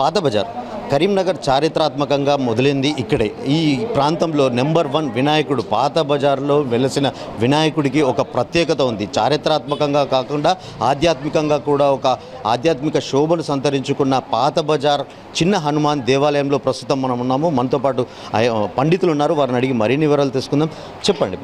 పాత బజార్. కరీంనగర్ చారిత్రాత్మకంగా మొదలైంది ఇక్కడే. ఈ ప్రాంతంలో నెంబర్ వన్ వినాయకుడు పాత బజార్లో వెలసిన వినాయకుడికి ఒక ప్రత్యేకత ఉంది. చారిత్రాత్మకంగా కాకుండా ఆధ్యాత్మికంగా కూడా ఒక ఆధ్యాత్మిక శోభను సంతరించుకున్న పాత బజార్ చిన్న హనుమాన్ దేవాలయంలో ప్రస్తుతం మనం ఉన్నాము. మనతో పాటు పండితులు ఉన్నారు. వారిని అడిగి మరిన్ని వివరాలు తీసుకుందాం చెప్పండి.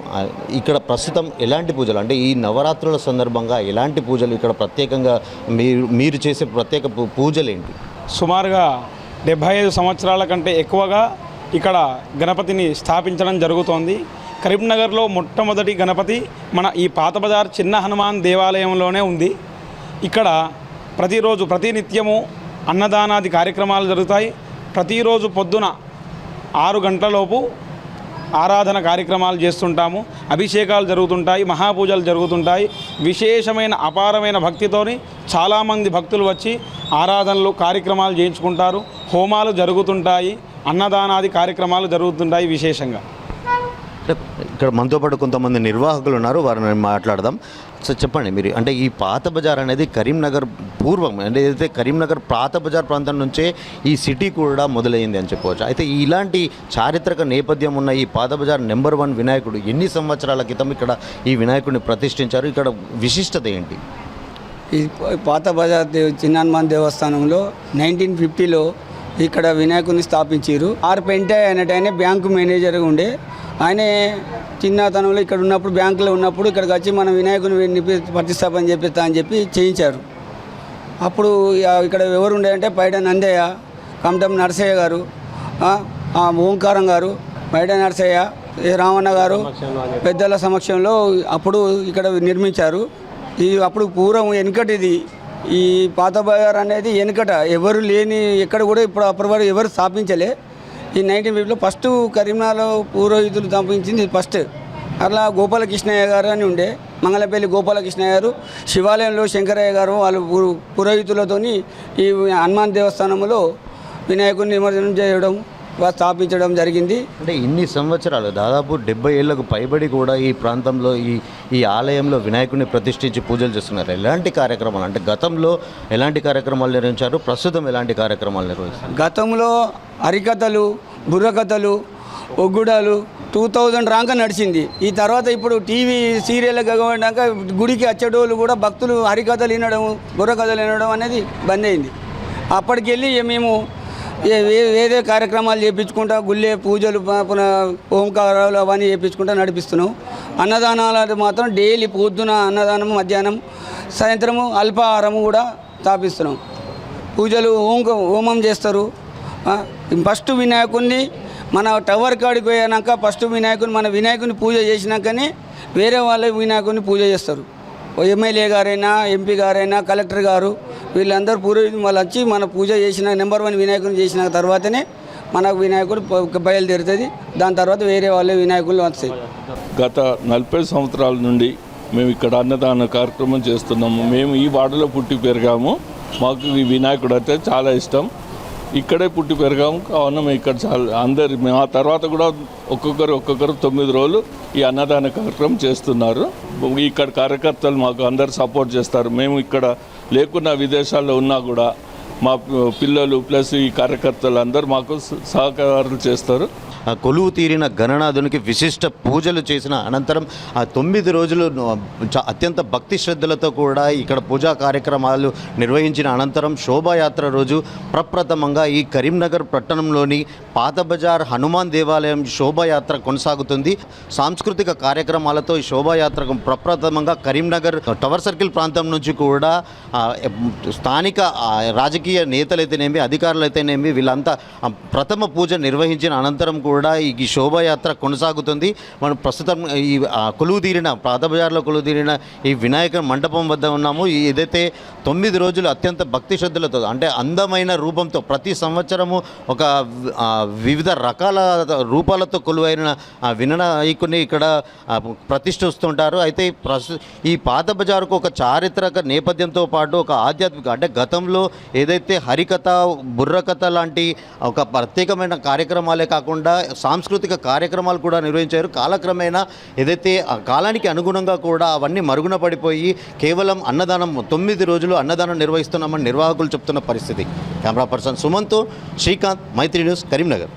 ఇక్కడ ప్రస్తుతం ఎలాంటి పూజలు? అంటే ఈ నవరాత్రుల సందర్భంగా ఎలాంటి పూజలు? ఇక్కడ ప్రత్యేకంగా మీరు మీరు చేసే ప్రత్యేక పూ- పూజలు ఏంటి సుమారుగా డెబ్భై ఐదు సంవత్సరాల కంటే ఎక్కువగా ఇక్కడ గణపతిని స్థాపించడం జరుగుతోంది. కరీంనగర్లో మొట్టమొదటి గణపతి మన ఈ పాత బజార్ చిన్న హనుమాన్ దేవాలయంలోనే ఉంది. ఇక్కడ ప్రతిరోజు ప్రతి నిత్యము అన్నదానాది కార్యక్రమాలు జరుగుతాయి. ప్రతిరోజు పొద్దున ఆరు గంటలలోపు ఆరాధన కార్యక్రమాలు చేస్తుంటాము అభిషేకాలు జరుగుతుంటాయి మహాపూజలు జరుగుతుంటాయి. విశేషమైన అపారమైన భక్తితోని చాలామంది భక్తులు వచ్చి ఆరాధనలు కార్యక్రమాలు చేయించుకుంటారు. హోమాలు జరుగుతుంటాయి అన్నదానాది కార్యక్రమాలు జరుగుతుంటాయి విశేషంగా. ఇక్కడ మనతో పాటు కొంతమంది నిర్వాహకులు ఉన్నారు వారిని మాట్లాడదాం. సో చెప్పండి మీరు అంటే ఈ పాత బజార్ అనేది కరీంనగర్ పూర్వం అంటే ఏదైతే కరీంనగర్ పాత బజార్ ప్రాంతం నుంచే ఈ సిటీ కూడా మొదలైంది అని చెప్పవచ్చు. అయితే ఇలాంటి చారిత్రక నేపథ్యం ఉన్న ఈ పాత బజార్ నెంబర్ వన్ వినాయకుడు ఎన్ని సంవత్సరాల క్రితం ఇక్కడ ఈ వినాయకుడిని ప్రతిష్ఠించారు? ఇక్కడ విశిష్టత ఏంటి? ఈ పాత బజార్ దేవ చిన్న దేవస్థానంలో నైన్టీన్ ఫిఫ్టీలో ఇక్కడ వినాయకుని స్థాపించారు. ఆర్ పెంటే అనేటైనా బ్యాంకు మేనేజర్గా ఉండే ఆయనే చిన్నతనంలో ఇక్కడ ఉన్నప్పుడు బ్యాంకులో ఉన్నప్పుడు ఇక్కడికి వచ్చి మనం వినాయకుని ప్రతిష్టాపన చేపిస్తా అని చెప్పి చేయించారు. అప్పుడు ఇక్కడ ఎవరు ఉండే అంటే పైడ నందయ్య కమటం నరసయ్య గారు ఓంకారం గారు పైడ నరసయ్య రామన్న గారు పెద్దల సమక్షంలో అప్పుడు ఇక్కడ నిర్మించారు. ఈ అప్పుడు పూర్వం వెనుకటిది. ఈ పాత బజార్ అనేది వెనుకట. ఎవరు లేని ఎక్కడ కూడా ఇప్పుడు అప్పటి వరకు ఎవరు స్థాపించలే. ఈ నైన్టీన్ ఫిఫ్టీలో ఫస్ట్ కరీంనగర్లో పురోహితులు సంపించింది ఫస్ట్ అట్లా గోపాలకృష్ణయ్య గారు అని ఉండే. మంగళపల్లి గోపాలకృష్ణయ్య గారు శివాలయంలో శంకరయ్య గారు వాళ్ళు పు- పురోహితులతోని ఈ హనుమాన్ దేవస్థానంలో వినాయకుడిని నిమజ్జనం చేయడం స్థాపించడం జరిగింది. అంటే ఇన్ని సంవత్సరాలు దాదాపు డెబ్బై ఏళ్ళకు పైబడి కూడా ఈ ప్రాంతంలో ఈ ఈ ఆలయంలో వినాయకుడిని ప్రతిష్ఠించి పూజలు చేస్తున్నారు. ఎలాంటి కార్యక్రమాలు? అంటే గతంలో ఎలాంటి కార్యక్రమాలు నిర్వహించారు? ప్రస్తుతం ఎలాంటి కార్యక్రమాలు నిర్వహిస్తారు గతంలో హరికథలు బుర్రకథలు ఒగ్గుడాలు టూ థౌజండ్ రాంక నడిచింది. ఈ తర్వాత ఇప్పుడు టీవీ సీరియల్ గగవడాక గుడికి వచ్చేటోళ్ళు కూడా భక్తులు హరికథలు వినడం బుర్రకథలు వినడం అనేది బంద్ అయింది. అప్పటికి వెళ్ళి ఇక మేము ఏదే కార్యక్రమాలు చేయించుకుంటా గుళ్ళే పూజలు ఓంకారాలు అవన్నీ చేయించుకుంటా నడిపిస్తున్నాం. అన్నదానాలు మాత్రం డైలీ పొద్దున అన్నదానం మధ్యాహ్నం సాయంత్రము అల్పాహారము కూడా స్థాపిస్తున్నాం పూజలు ఓంక హోమం చేస్తారు. ఫస్ట్ వినాయకుడిని మన టవర్ కాడికి పోయాక ఫస్ట్ వినాయకుని మన వినాయకుని పూజ చేసినాకనే వేరే వాళ్ళ వినాయకుడిని పూజ చేస్తారు. ఎమ్మెల్యే గారైనా ఎంపీ గారైనా కలెక్టర్ గారు వీళ్ళందరూ పూర్వీకులు మళ్ళీ వచ్చి మన పూజ చేసిన నెంబర్ వన్ వినాయకుని చేసిన తర్వాతనే మనకు వినాయకుడు బయలుదేరుతుంది. దాని తర్వాత వేరే వాళ్ళే వినాయకులు వస్తాయి. గత నలభై సంవత్సరాల నుండి మేము ఇక్కడ అన్నదాన కార్యక్రమం చేస్తున్నాము. మేము ఈ వాడలో పుట్టి పెరిగాము. మాకు ఈ వినాయకుడు అయితే చాలా ఇష్టం. ఇక్కడే పుట్టి పెరిగాము కావున మేము ఇక్కడ చాలా అందరి మేము ఆ తర్వాత కూడా ఒక్కొక్కరు ఒక్కొక్కరు తొమ్మిది రోజులు ఈ అన్నదాన కార్యక్రమం చేస్తున్నారు. ఇక్కడ కార్యకర్తలు మాకు అందరు సపోర్ట్ చేస్తారు. మేము ఇక్కడ లేకున్నా విదేశాల్లో ఉన్నా కూడా మా పిల్లలు ప్లస్ ఈ కార్యకర్తలు అందరూ మాకు సహకారాలు చేస్తారు. కొలువు తీరిన గణనాథునికి విశిష్ట పూజలు చేసిన అనంతరం ఆ తొమ్మిది రోజులు చ- అత్యంత భక్తి శ్రద్ధలతో కూడా ఇక్కడ పూజా కార్యక్రమాలు నిర్వహించిన అనంతరం శోభాయాత్ర రోజు ప్రప్రథమంగా ఈ కరీంనగర్ పట్టణంలోని పాత బజార్ హనుమాన్ దేవాలయం శోభాయాత్ర కొనసాగుతుంది. సాంస్కృతిక కార్యక్రమాలతో ఈ శోభాయాత్రకు ప్రప్రథమంగా కరీంనగర్ టవర్ సర్కిల్ ప్రాంతం నుంచి కూడా స్థానిక రాజకీయ నేతలైతేనేమి అధికారులైతేనేమి వీళ్ళంతా ప్రథమ పూజ నిర్వహించిన అనంతరం కూడా కూడా ఈ శోభాయాత్ర కొనసాగుతుంది. మనం ప్రస్తుతం ఈ కొలువు తీరిన పాత బజార్లో కొలువు తీరిన ఈ వినాయక మండపం వద్ద ఉన్నాము. ఈ ఏదైతే తొమ్మిది రోజులు అత్యంత భక్తి శ్రద్ధలతో అంటే అందమైన రూపంతో ప్రతి సంవత్సరము ఒక వివిధ రకాల రూపాలతో కొలువైన ఆ, వినాయకుని ఇక్కడ ప్రతిష్ఠిస్తుంటారు. అయితే ఈ పాత బజారుకు ఒక చారిత్రక నేపథ్యంతో పాటు ఒక ఆధ్యాత్మిక అంటే గతంలో ఏదైతే హరికథ బుర్రకథ లాంటి ఒక ప్రత్యేకమైన కార్యక్రమాలే కాకుండా సాంస్కృతిక కార్యక్రమాలు కూడా నిర్వహించారు. కాలక్రమేణా ఏదైతే ఆ కాలానికి అనుగుణంగా కూడా అవన్నీ మరుగున పడిపోయి కేవలం అన్నదానం తొమ్మిది రోజులు అన్నదానం నిర్వహిస్తున్నామని నిర్వాహకులు చెప్తున్న పరిస్థితి. Camera person Sumanth Srikanth Maitri news Karimnagar.